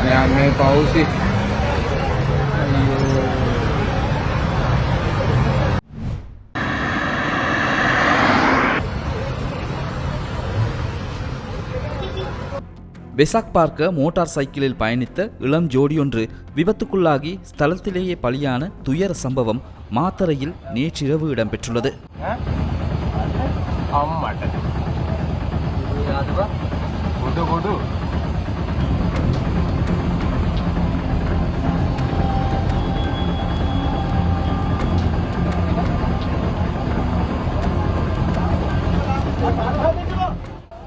અને આ મેં પાઉસી வெசாக் பார்க்க மோட்டார் சைக்கிளில் பயணித்த இளம் ஜோடியொன்று விபத்துக்குள்ளாகி ஸ்தலத்திலேயே பலியான துயர சம்பவம் மாத்தரையில் நேற்றிரவு இடம்பெற்றுள்ளது. அம்மாட்ட.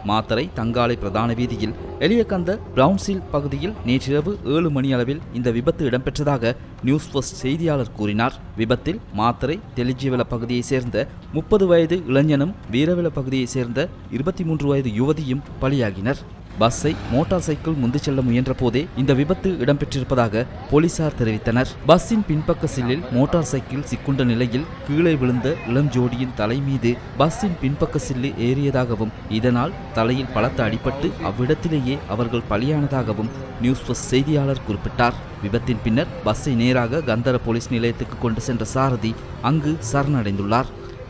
மாத்தரை தங்காலை பிரதான வீதியில் எளியகந்த பிரவுன்சில் பகுதியில் நேற்றிரவு ஏழு மணி அளவில் இந்த விபத்து இடம்பெற்றதாக நியூஸ் ஃபர்ஸ்ட் செய்தியாளர் கூறினார். விபத்தில் மாத்தரை தெலிஜிவல பகுதியைச் சேர்ந்த முப்பது வயது இளைஞனும் வீரவில பகுதியைச் சேர்ந்த இருபத்தி மூன்று வயது யுவதியும் பலியாகினர். பஸ்ஸை மோட்டார் சைக்கிள் முந்தி செல்ல முயன்ற போதே இந்த விபத்து இடம்பெற்றிருப்பதாக போலீசார் தெரிவித்தனர். பஸ்ஸின் பின்பக்க சில்லில் மோட்டார் சைக்கிள் சிக்குண்ட நிலையில் கீழே விழுந்த இளம் ஜோடியின் தலை மீது பஸ்ஸின் பின்பக்க சில்லு ஏறியதாகவும் இதனால் தலையில் பலத்த அடிபட்டு அவ்விடத்திலேயே அவர்கள் பலியானதாகவும் நியூஸ் செய்தியாளர் குறிப்பிட்டார். விபத்தின் பின்னர் பஸ்ஸை நேராக கந்தர போலீஸ் நிலையத்துக்கு கொண்டு சென்ற சாரதி அங்கு சரணடைந்துள்ளார்.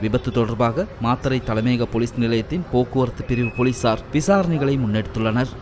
விபத்து தொடர்பாக மாத்தறை தலைமையக போலீஸ் நிலையத்தின் போக்குவரத்து பிரிவு போலீசார் விசாரணைகளை முன்னெடுத்துள்ளனர்.